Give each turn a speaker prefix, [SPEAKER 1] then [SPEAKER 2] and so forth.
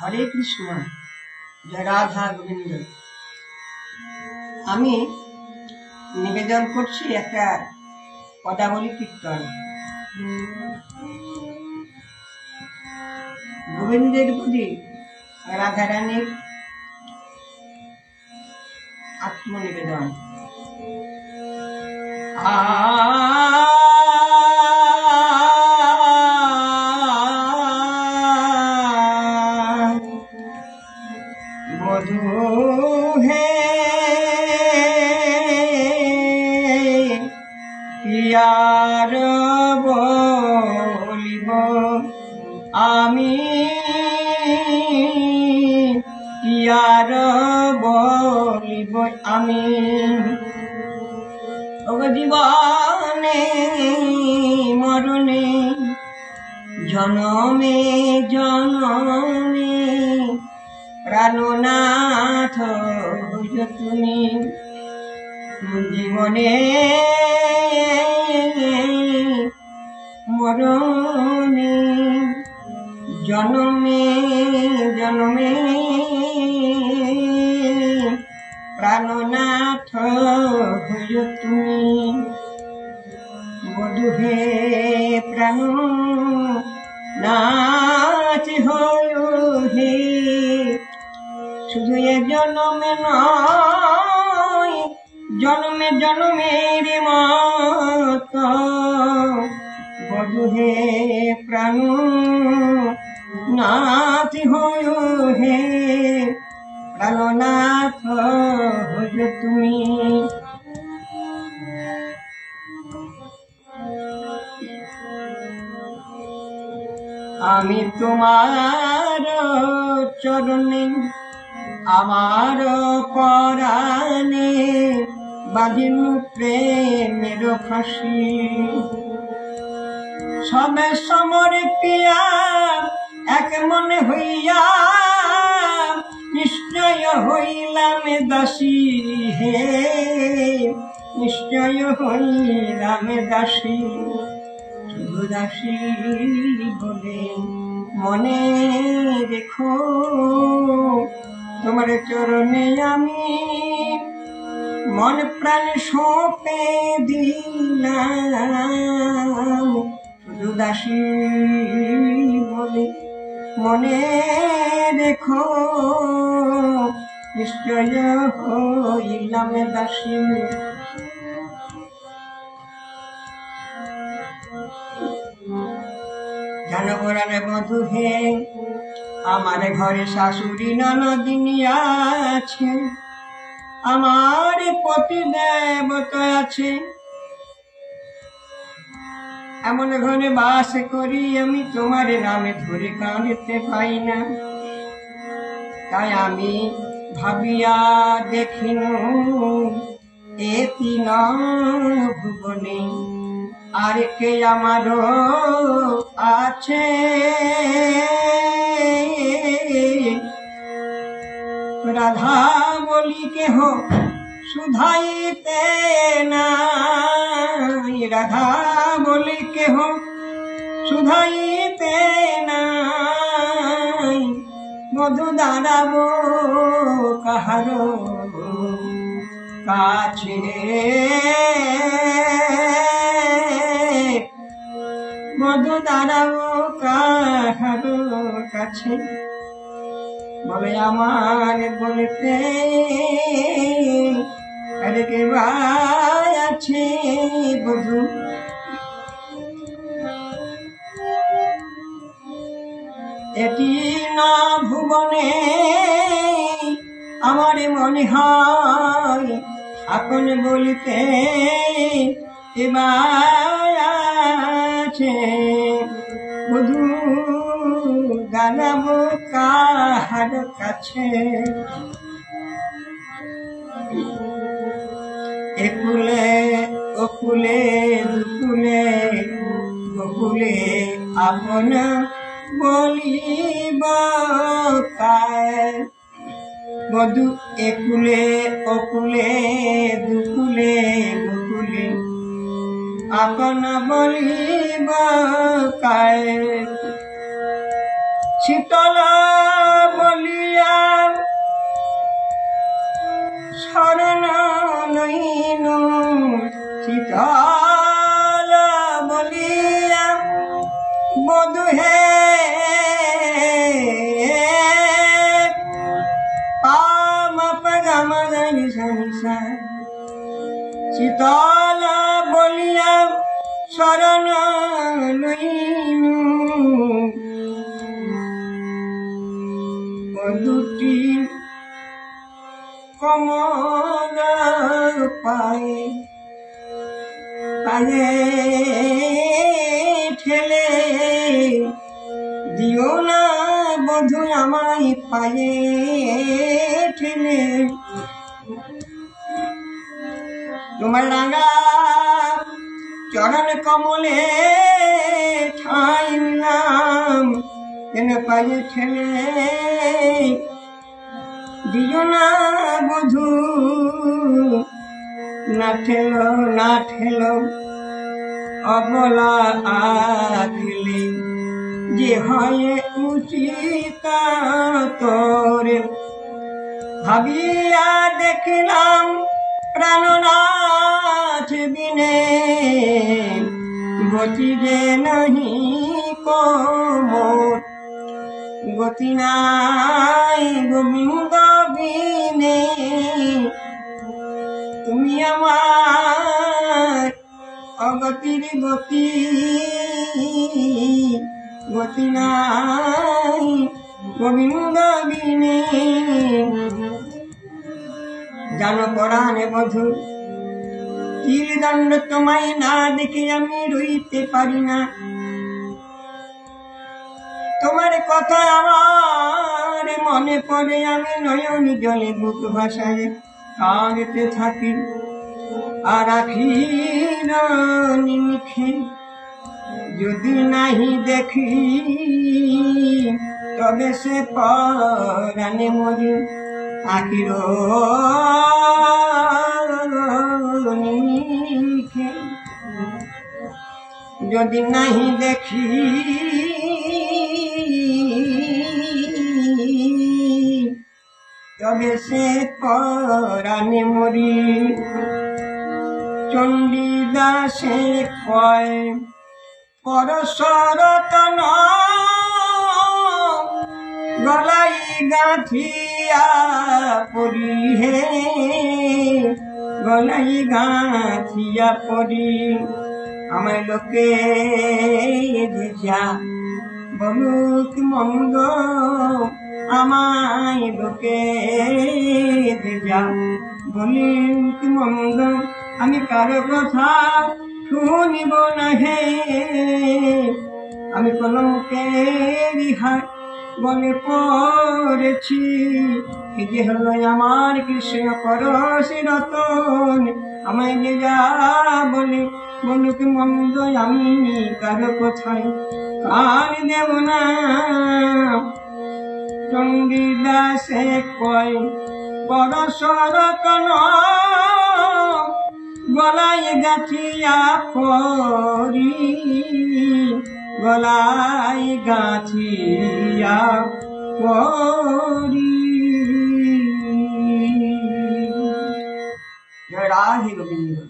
[SPEAKER 1] হরে কৃষ্ণ রাধা গোবিন্দ। আমি নিবেদন করছি একটা পদাবলী কীর্তন। গোবিন্দের প্রতি রাধারানীর আত্মনিবেদন। আ মধু হে। পিয়ার বলিব আমি। পিয়ার বলিব আমি। জীবনে মরণে জনমে জনমে প্রাণনাথ তুমি জীবনে মরণে জনমে জনমে প্রাণনাথ হইল তুমি বধু হে প্রাণ নাচ জন্মে নয় জন্মে জন্মের মত। বধু হে প্রাণ, নাথ হল হে। প্রাণনাথ হইল তুমি। আমি তোমার চরণে আমার পরাণে বাঁধিল প্রেমের ফাঁসি। সবে সমর পিয়া এক মনে হইয়া নিশ্চয় হইলাম দাসী হে, নিশ্চয় হইলাম দাসী। দাসী বলে মনে রেখো তোমার চরণে আমি মন প্রাণ সঁপে দিলাম। শুধু দাসী বলে মনে রেখো, নিশ্চয় হইলাম দাসী। জনগণের মধু হে আমার ঘরে শাশুড়ি ননদিনী আছে। আমার পতি দেবতা আছে। এমন ঘরে বাস করি আমি, তোমার নামে ধরে কাঁদতে পাই না। তাই আমি ভাবিয়া দেখিন, এ তিন ভুবনে আর কে আমারও আছে? রাধা বলি কেহ সুধাইতে নাই। রাধা বলি কেহ সুধাইতে নাই। মধু দাঁড়াবো কাহারো কাছে। মধু দাঁড়াবো কাহারো কাছে। বলে আমার বলতে ভাই আছে বধু। এটি না ভুবনে আমার মনে হয়, আপন বলতে এবার আছে বধু গানাবো কাহার কাছে। একুলে ওকুলে দুকুলে বকুলে আপন বলিব কার। মধু একুলে অকুলে দুকুলে বকুলে আপন কায়ে। শীতল বলিয়া শরণ নইন শীতল বলিয়া বধুহে পাম পগম গনি শনি শীতল শরণ লইনু ও দুটি কমল পায়ে পায়ে ঠেলে, দিও না বধু আমায় পায়ে ঠেলে। তোমার রাঙা চরণ কমলে ঠাই নিলাম কেন পায়ে ঠেলে? দিও না বধু, না ঠেলো না ঠেলো। অবলা আখলে যে হয় উচিত তোরে। ভাবিয়া দেখলাম প্রাণনাথ বিনে গতি যে নহি কোমর গতি নাই গোবিন্দ বিনে। তুমি আমার অগতির গতি গতি নাই গোবিন্দ বিনে। জানো পরাণে বধু। তীর দণ্ড তোমায় না দেখে আমি রইতে পারি না। তোমার কথা আমার মনে পড়ে, আমি নয়ন জলে বুক ভাষায় কাঁদতে থাকি। আর আখি নিমিখে যদি নাহি দেখি, তবে সে পরাণে মরি। আখির যদি নাহি দেখি তবে সে পরাণে মরি। চণ্ডীদাসে কয় পরশরতন গলাই গাঁথিয়া পরি হে। গলাই গাঁথিয়া পরি আমার লোকে দিশা বলুক মন্দ, আমায় লোকে দিশা বলুক মন্দ, আমি কারও কথা শুনিব না হে আমি কলঙ্কের হাত বলে পড়েছি যে হলো আমার কৃষ্ণ পরশ রতন। আমায় যে যা বলে, বলুক মন্দ আমি কারও কোথায় কার দেব না। চণ্ডীদাসে কয়, পরশ রতন, গলায় গাছিয়া পরি। গলায় গাছিয়া পরি রাধে গোবিন্দ।